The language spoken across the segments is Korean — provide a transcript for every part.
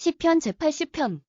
시편 제80편.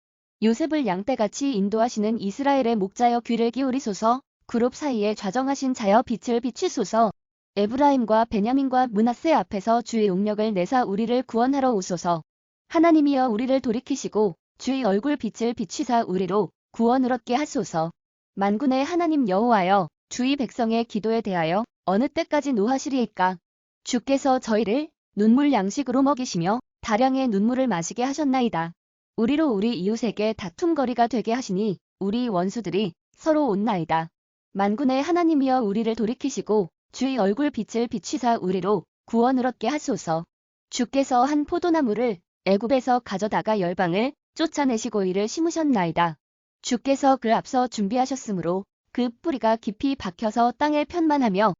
요셉을 양떼같이 인도하시는 이스라엘의 목자여 귀를 기울이소서. 그룹 사이에 좌정하신 자여 빛을 비추소서. 에브라임과 베냐민과 문하세 앞에서 주의 용력을 내사 우리를 구원하러 오소서. 하나님이여 우리를 돌이키시고 주의 얼굴 빛을 비추사 우리로 구원을 얻게 하소서. 만군의 하나님 여호와여 주의 백성의 기도에 대하여 어느 때까지 노하시리이까? 주께서 저희를 눈물 양식으로 먹이시며 다량의 눈물을 마시게 하셨나이다. 우리로 우리 이웃에게 다툼거리가 되게 하시니 우리 원수들이 서로 온나이다. 만군의 하나님이여 우리를 돌이키시고 주의 얼굴 빛을 비추사 우리로 구원을 얻게 하소서. 주께서 한 포도나무를 애굽에서 가져다가 열방을 쫓아내시고 이를 심으셨나이다. 주께서 그 앞서 준비하셨으므로 그 뿌리가 깊이 박혀서 땅에 편만하며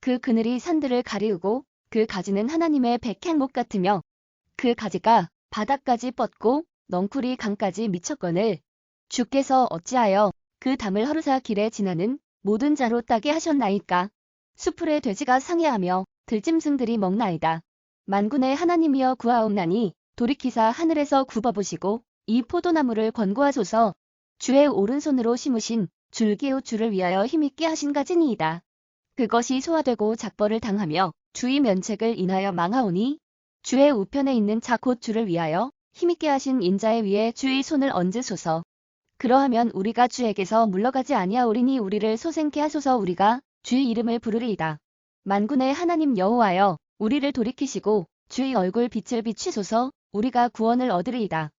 그 그늘이 산들을 가리우고 그 가지는 하나님의 백행목 같으며 그 가지가 바닥까지 뻗고 넝쿨이 강까지 미쳤거늘. 주께서 어찌하여 그 담을 허르사 길에 지나는 모든 자로 따게 하셨나이까? 수풀의 돼지가 상해하며 들짐승들이 먹나이다. 만군의 하나님이여 구하옵나니 돌이키사 하늘에서 굽어보시고 이 포도나무를 권고하소서. 주의 오른손으로 심으신 줄기의 주를 위하여 힘있게 하신 가지니이다. 그것이 소화되고 작벌을 당하며 주의 면책을 인하여 망하오니 주의 우편에 있는 자 곧 주를 위하여 힘있게 하신 인자의 위에 주의 손을 얹으소서. 그러하면 우리가 주에게서 물러가지 아니하오리니 우리를 소생케 하소서 우리가 주의 이름을 부르리이다. 만군의 하나님 여호와여 우리를 돌이키시고 주의 얼굴 빛을 비추소서 우리가 구원을 얻으리이다.